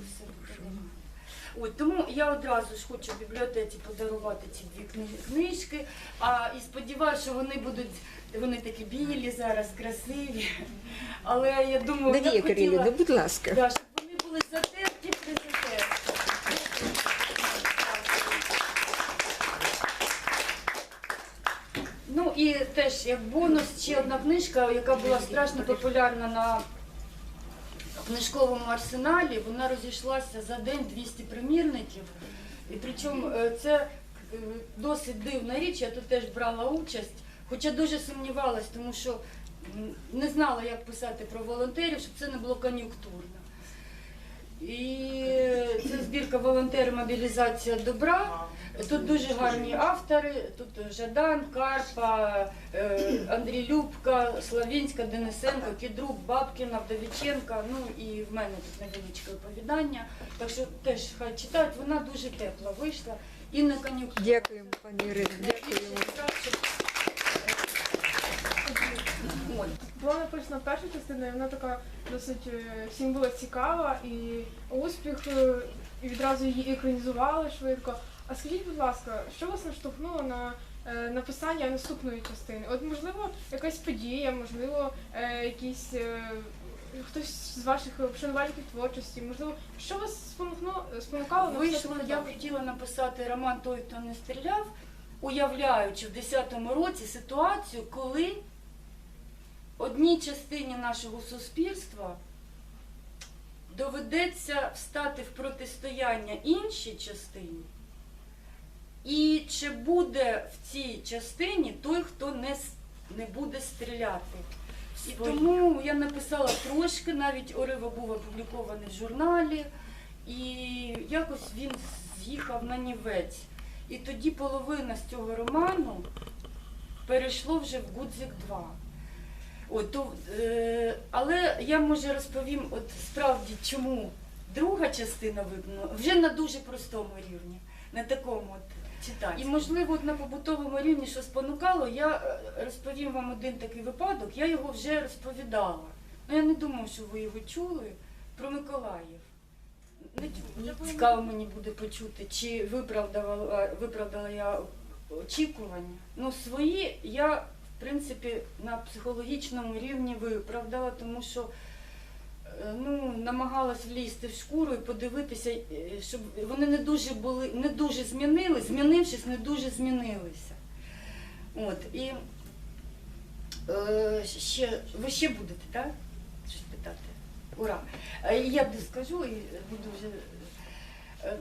все буде нормально. От, тому я одразу ж хочу бібліотеці подарувати ці дві книжки. А і сподіваюся, що вони будуть вони такі білі зараз, красиві. Але я думаю, я Надія б хотіла, Кирилівна, будь ласка. да, щоб вони були затерті президентом. Ну і теж як бонус ще одна книжка, яка була страшно популярна на книжковому арсеналі. Вона розійшлася за день 200 примірників. І причому е, це е, досить дивна річ, я тут теж брала участь, хоча дуже сумнівалась, тому що не знала, як писати про волонтерів, щоб це не було кон'юнктурно. І це збірка волонтери мобілізація добра. Тут дуже гарні автори. Тут Жадан, Карпа, е, Андрій Любка, Славінська, Денисенко, Кідрук, Бабкіна, Вдовіченка. Ну і в мене тут невеличке оповідання. Так що теж хай читають. Вона дуже тепла вийшла і не кон'юнктурна. Дякуємо, пані Ірино. Дякуємо. Була написана перша частина, і вона така досить е, всім була цікава і успіх, е, і відразу її екранізували швидко. А скажіть, будь ласка, що вас наштовхнуло на е, написання наступної частини? От можливо, якась подія, можливо, е, якийсь е, хтось з ваших шанувальників творчості, можливо, що вас спонукнуло спонукало на Вийшло, я хотіла написати роман Той, хто не стріляв, уявляючи в 10-му році ситуацію, коли одній частині нашого суспільства доведеться встати в протистояння іншій частині. І чи буде в цій частині той, хто не, не буде стріляти? І тому я написала трошки, навіть уривок був опублікований в журналі, і якось він з'їхав на нівець. І тоді половина з цього роману перейшло вже в Гудзик 2. От, то, е, але я може розповім, от справді чому друга частина виконана вже на дуже простому рівні, на такому от читати. І можливо, от на побутовому рівні, що спонукало, я е, розповім вам один такий випадок, я його вже розповідала. Ну я не думаю, що ви його чули про Миколаїв. Не чули. Цікаво мені буде почути, чи виправдала, виправдала я очікування. Ну, свої я, в принципі, на психологічному рівні виправдала, тому що ну, намагалась влізти в шкуру і подивитися, е, щоб вони не дуже були, не дуже змінились, змінившись, не дуже змінилися. От, і е, ще, ви ще будете, так? Щось питати? Ура! Е, Я скажу і буду вже. е,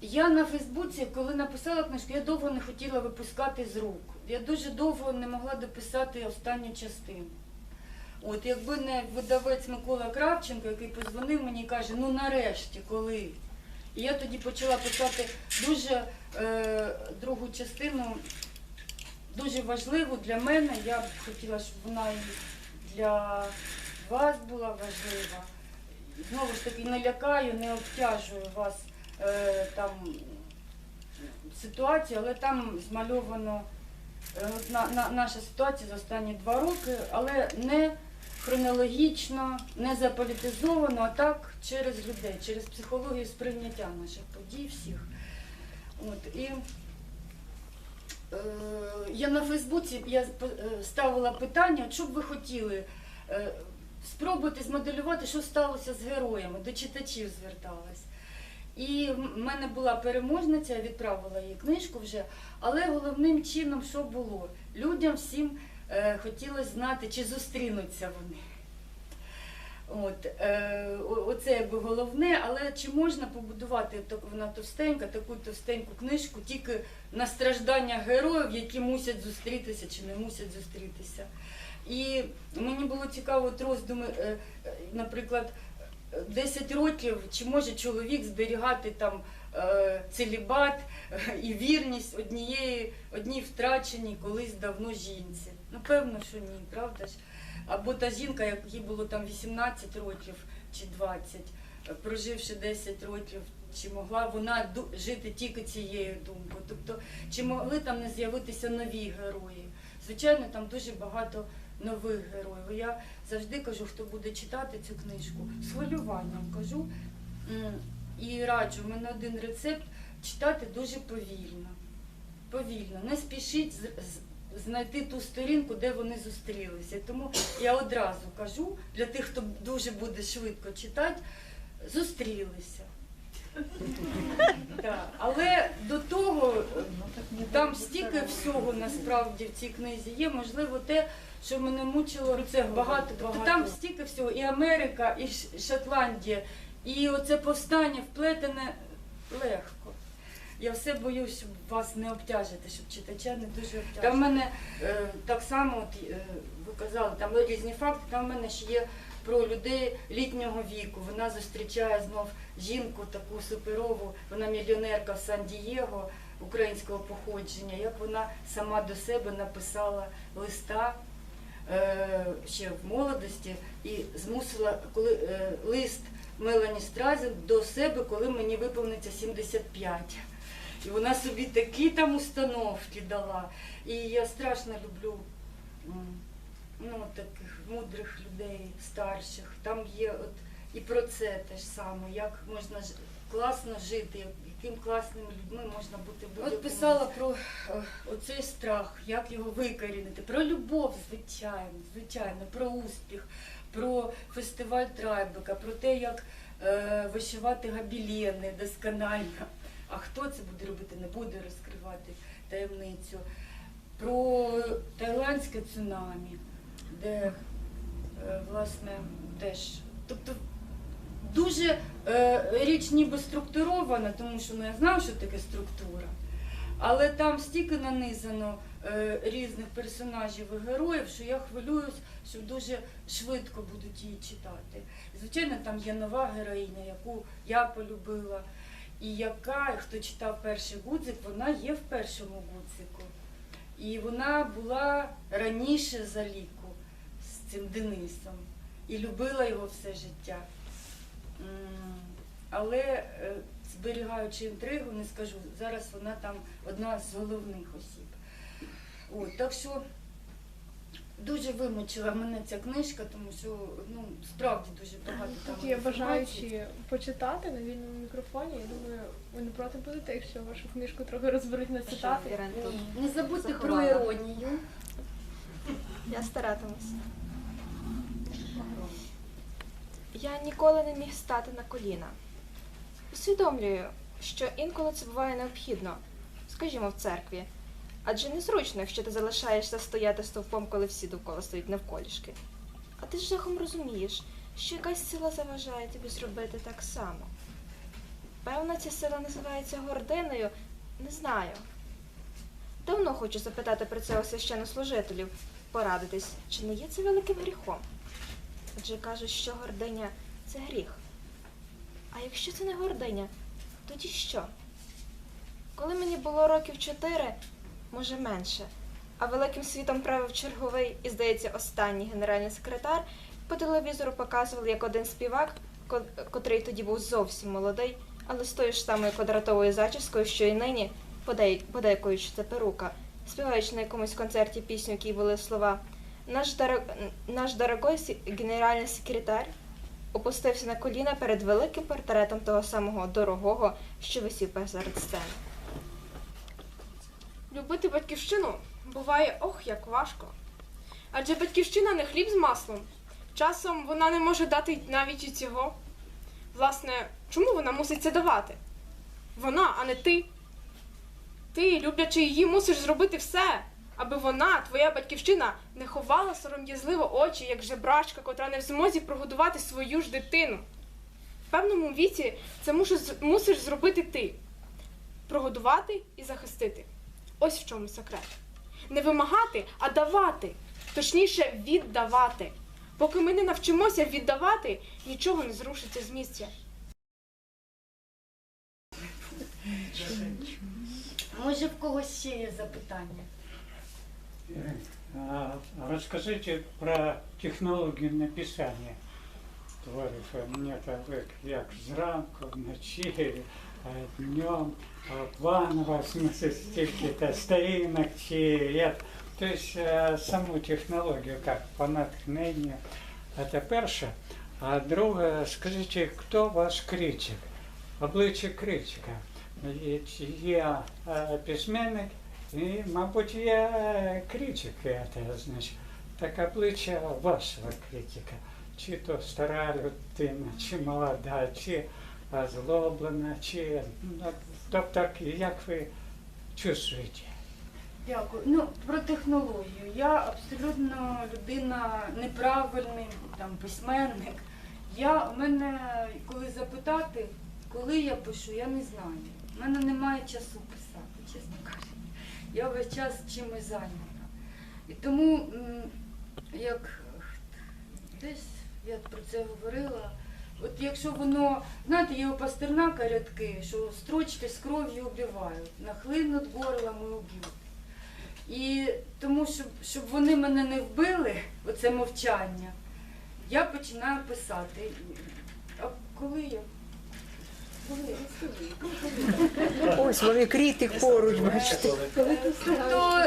Я на Фейсбуці, коли написала книжку, я довго не хотіла випускати з рук. Я дуже довго не могла дописати останню частину. От якби не видавець Микола Кравченко, який позвонив мені і каже, ну нарешті, коли. І я тоді почала писати дуже е, другу частину, дуже важливу для мене. Я б хотіла, щоб вона і для вас була важлива. Знову ж таки, не лякаю, не обтяжую вас е, там ситуацію, але там змальовано е, на, на, наша ситуація за останні два роки, але не хронологічно, не заполітизовано, а так через людей, через психологію сприйняття наших подій всіх. От, і е, я на Фейсбуці я е, ставила питання, що б ви хотіли. Е, Спробуйте змоделювати, що сталося з героями, до читачів зверталась. І в мене була переможниця, я відправила їй книжку вже, але головним чином, що було? Людям всім хотілося знати, чи зустрінуться вони. От, е, оце якби головне, але чи можна побудувати вона товстенька, таку товстеньку книжку тільки на страждання героїв, які мусять зустрітися чи не мусять зустрітися. І мені було цікаво от роздуми, е, е, наприклад, 10 років, чи може чоловік зберігати там е, целібат е, і вірність однієї, одній втраченій колись давно жінці. Ну, певно, що ні, правда ж? Або та жінка, як їй було там 18 років чи 20, е, проживши 10 років, чи могла вона жити тільки цією думкою? Тобто, чи могли там не з'явитися нові герої? Звичайно, там дуже багато нових героїв. Я завжди кажу, хто буде читати цю книжку, з хвилюванням кажу, І раджу, в мене один рецепт читати дуже повільно. Повільно. Не спішіть знайти ту сторінку, де вони зустрілися. Тому я одразу кажу для тих, хто дуже буде швидко читати, зустрілися. Да. Але до того там стільки всього насправді в цій книзі є. Можливо, те, що мене мучило це багато. Тобто там стільки всього, і Америка, і Шотландія, і оце повстання вплетене легко. Я все боюсь, щоб вас не обтяжити, щоб читача не дуже обтяжити. Там в мене е, так само, от, е, ви казали, там різні факти, там в мене ще є про людей літнього віку. Вона зустрічає знов жінку таку суперову, вона мільйонерка в Сан-Дієго українського походження, як вона сама до себе написала листа е, ще в молодості і змусила коли е, лист Мелані Стразен до себе, коли мені виповниться 75. І вона собі такі там установки дала. І я страшно люблю ну, таких мудрих людей, старших. Там є от і про це те ж саме, як можна класно жити, яким класними людьми можна бути От писала про е, оцей страх, як його викорінити, про любов, звичайно, звичайно, про успіх, про фестиваль Трайбека, про те, як е, вишивати габілени досконально. А хто це буде робити, не буде розкривати таємницю. Про тайландське цунамі, де е, власне теж. Тобто дуже е, річ ніби структурована, тому що ну, я знав, що таке структура. Але там стільки нанизано е, різних персонажів і героїв, що я хвилююсь, що дуже швидко будуть її читати. Звичайно, там є нова героїня, яку я полюбила, і яка, хто читав перший гудзик, вона є в першому гудзику. І вона була раніше за ліку з цим Денисом і любила його все життя. Але е, зберігаючи інтригу, не скажу, зараз вона там одна з головних осіб. От, так що дуже вимучила мене ця книжка, тому що ну, справді дуже багато там. Тут є бажаючі почитати на вільному мікрофоні. Я думаю, ви не проти будете, якщо вашу книжку трохи розберуть на цитати. Ні, Не забудьте про іронію. Я старатимусь. Я ніколи не міг стати на коліна. Усвідомлюю, що інколи це буває необхідно, скажімо, в церкві. Адже незручно, якщо ти залишаєшся стояти стовпом, коли всі довкола стоять навколішки. А ти ж жахом розумієш, що якась сила заважає тобі зробити так само. Певна, ця сила називається гординою, не знаю. Давно хочу запитати про це у священнослужителів, порадитись, чи не є це великим гріхом. Адже кажуть, що гординя це гріх. А якщо це не гординя, тоді що? Коли мені було років чотири, може менше, а великим світом правив черговий і, здається, останній генеральний секретар, по телевізору показували, як один співак, котрий тоді був зовсім молодий, але з тою ж самою квадратовою зачіскою, що і нині, подейкуючи це перука, співаючи на якомусь концерті пісню, в якій були слова Наш, дорог... наш дорогой генеральний секретар опустився на коліна перед великим портретом того самого дорогого, що висів посеред сцени. Любити батьківщину буває ох як важко. Адже батьківщина не хліб з маслом. Часом вона не може дати навіть і цього. Власне, чому вона мусить це давати? Вона, а не ти. Ти, люблячи її, мусиш зробити все, аби вона, твоя батьківщина, не ховала сором'язливо очі, як жебрачка, котра не в змозі прогодувати свою ж дитину. В певному віці це мусиш, зробити ти прогодувати і захистити. Ось в чому секрет. Не вимагати, а давати. Точніше, віддавати. Поки ми не навчимося віддавати, нічого не зрушиться з місця. Може, в когось ще є запитання? А Расскажите про технологію написання творів. Мені так як зранку, вночі, днем, планово, в смысле стільки-то сторінок, чи як. Тобто е, саму технологію, як по натхненню. Це перше. А друге, скажіть, хто ваш критик? Обличчя критика. Є е, письменник і, мабуть, є критик. Це, значить, так обличчя вашого критика. Чи то стара людина, чи молода, чи озлоблена, чи тобто, як ви чувствуєте? Дякую. Ну, про технологію. Я абсолютно людина неправильний, там, письменник. Я, в мене, коли запитати, коли я пишу, я не знаю. У мене немає часу писати, чесно кажучи. Я весь час чимось зайнята. І тому, як десь я про це говорила, от якщо воно, знаєте, є у Пастернака рядки, що строчки з кров'ю убивають, нахлинуть горлом і уб'ють. І тому, щоб, щоб вони мене не вбили, оце мовчання, я починаю писати. А коли я? Ось вони критик поруч, бачите. Тобто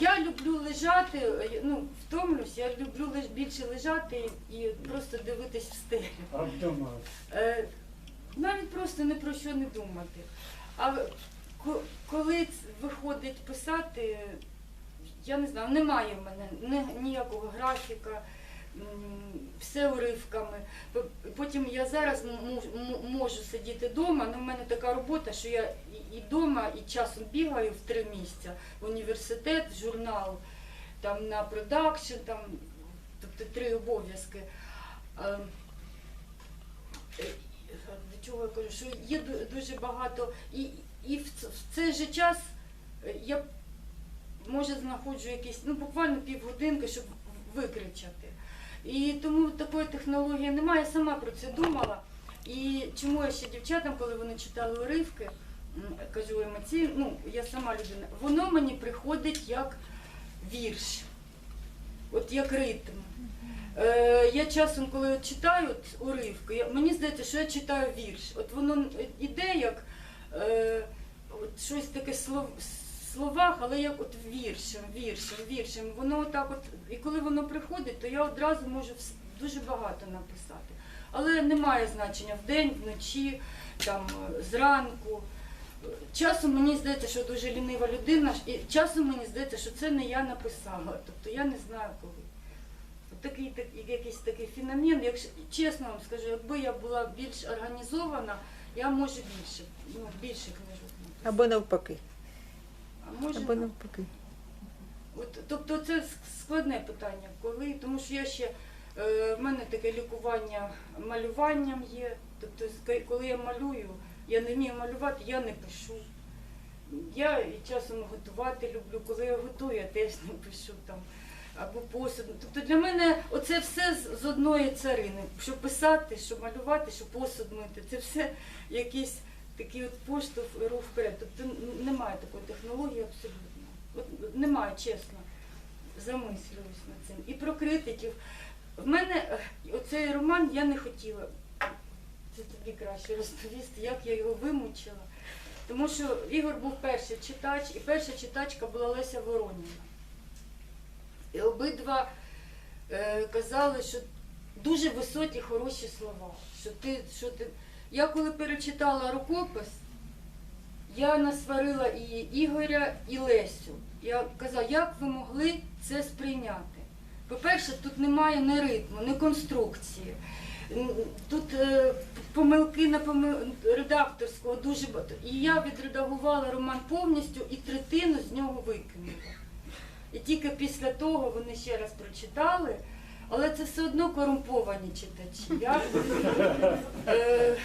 я люблю лежати, е, ну, втомлюсь, я люблю більше лежати і просто дивитись в стелю. Е, навіть просто ні про що не думати. А коли виходить писати, я не знаю, немає в мене ніякого графіка, все уривками. Потім я зараз можу сидіти вдома, але в мене така робота, що я і- вдома, і часом бігаю в три місця університет, журнал, там на продакшн, там, тобто три обов'язки. Е, е, До чого я кажу, що є дуже багато, і, і в цей же час е, я може знаходжу якісь, ну буквально півгодинки, щоб викричати. І тому такої технології немає, я сама про це думала. І чому я ще дівчатам, коли вони читали уривки, кажу емоційно, ну я сама людина, воно мені приходить як вірш, от як ритм. Е, я часом, коли читаю уривки, мені здається, що я читаю вірш. От воно іде як е, от щось таке слов, в словах, але як от віршем, віршем, віршем. Воно так от, і коли воно приходить, то я одразу можу дуже багато написати. Але немає значення вдень, вночі, там, е, зранку. Часом мені здається, що дуже лінива людина, і часом мені здається, що це не я написала. Тобто я не знаю коли. Такий, так- якийсь такий феномен. Якщо чесно вам скажу, якби я була більш організована, я може більше, ну, більше книжок написала. Або навпаки. А може, Або навпаки. От, тобто це складне питання, коли, тому що я ще е, в мене таке лікування малюванням є. Тобто, коли я малюю, я не вмію малювати, я не пишу. Я і часом готувати люблю. Коли я готую, я теж не пишу там. Або посуд. Тобто для мене оце все з, одної царини. Щоб писати, щоб малювати, щоб посуд мити. Це все якийсь такий от поштовх рух вперед. Тобто немає такої технології абсолютно. От немає, чесно. Замислююсь над цим. І про критиків. В мене е, оцей роман я не хотіла. Це тобі краще розповісти, як я його вимучила. Тому що Ігор був перший читач, і перша читачка була Леся Вороніна. І обидва е, казали, що дуже високі, хороші слова. Що ти, що ти... Я коли перечитала рукопис, я насварила і Ігоря, і Лесю. Я казала, як ви могли це сприйняти? По-перше, тут немає ні ритму, ні конструкції. Тут е, помилки на помил... редакторського дуже багато. І я відредагувала роман повністю і третину з нього викинула. І тільки після того вони ще раз прочитали, але це все одно корумповані читачі. Я, е,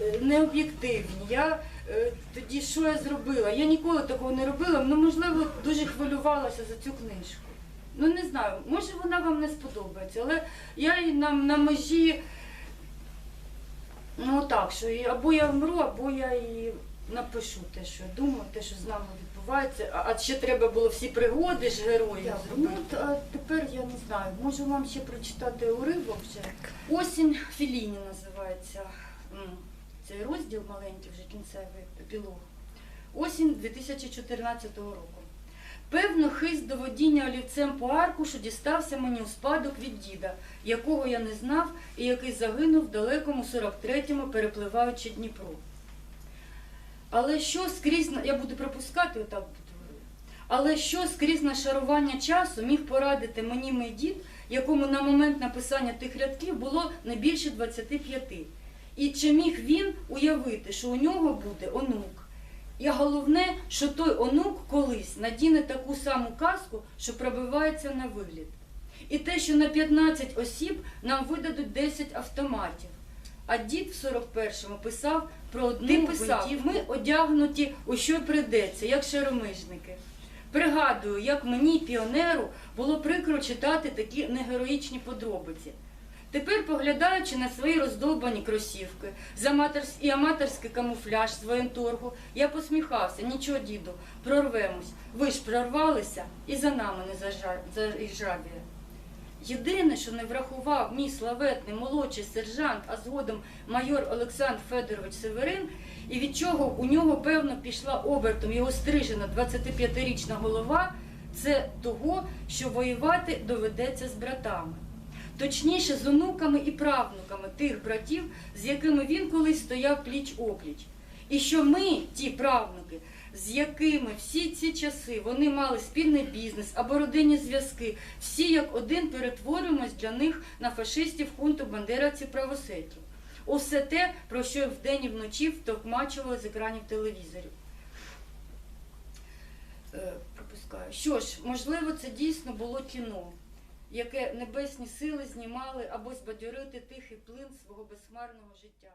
е, необ'єктивні. Я е, тоді що я зробила? Я ніколи такого не робила, ну можливо дуже хвилювалася за цю книжку. Ну не знаю, може вона вам не сподобається, але я її на, на межі, ну так, що і або я вмру, або я і напишу те, що я думаю, те, що з нами відбувається. А, а ще треба було всі пригоди ж героїв Ну, зробити. От, а тепер я не знаю, можу вам ще прочитати уривок вже. Осінь Філіні називається м, цей розділ маленький, вже кінцевий епілог. Осінь 2014 року. Певно, хист до водіння олівцем по аркушу дістався мені у спадок від діда, якого я не знав і який загинув в далекому 43-му, перепливаючи Дніпро. Але що скрізь я буду пропускати, отак. Але що скрізь на шарування часу міг порадити мені мій дід, якому на момент написання тих рядків було не більше 25. І чи міг він уявити, що у нього буде онук? І головне, що той онук колись надіне таку саму казку, що пробивається на вигляд. І те, що на 15 осіб нам видадуть 10 автоматів. А дід в 41-му писав про одну Ти писав, писав. ми одягнуті у що прийдеться, як шаромижники. Пригадую, як мені, піонеру, було прикро читати такі негероїчні подробиці. Тепер, поглядаючи на свої роздовбані кросівки і аматорський камуфляж з воєнторгу, я посміхався, нічого, діду, прорвемось. Ви ж прорвалися і за нами не заїжджавіє. Єдине, що не врахував мій славетний молодший сержант, а згодом майор Олександр Федорович Северин, і від чого у нього, певно, пішла обертом його стрижена 25-річна голова, це того, що воювати доведеться з братами. Точніше, з онуками і правнуками тих братів, з якими він колись стояв пліч-опліч. І що ми, ті правнуки, з якими всі ці часи вони мали спільний бізнес або родинні зв'язки, всі як один перетворюємось для них на фашистів хунту бандеровців правосеків. Усе те, про що вдень і вночі втовкмачували з екранів телевізорів. Е, пропускаю. Що ж, можливо, це дійсно було кіно, яке небесні сили знімали, аби збадьорити тихий плин свого безхмарного життя.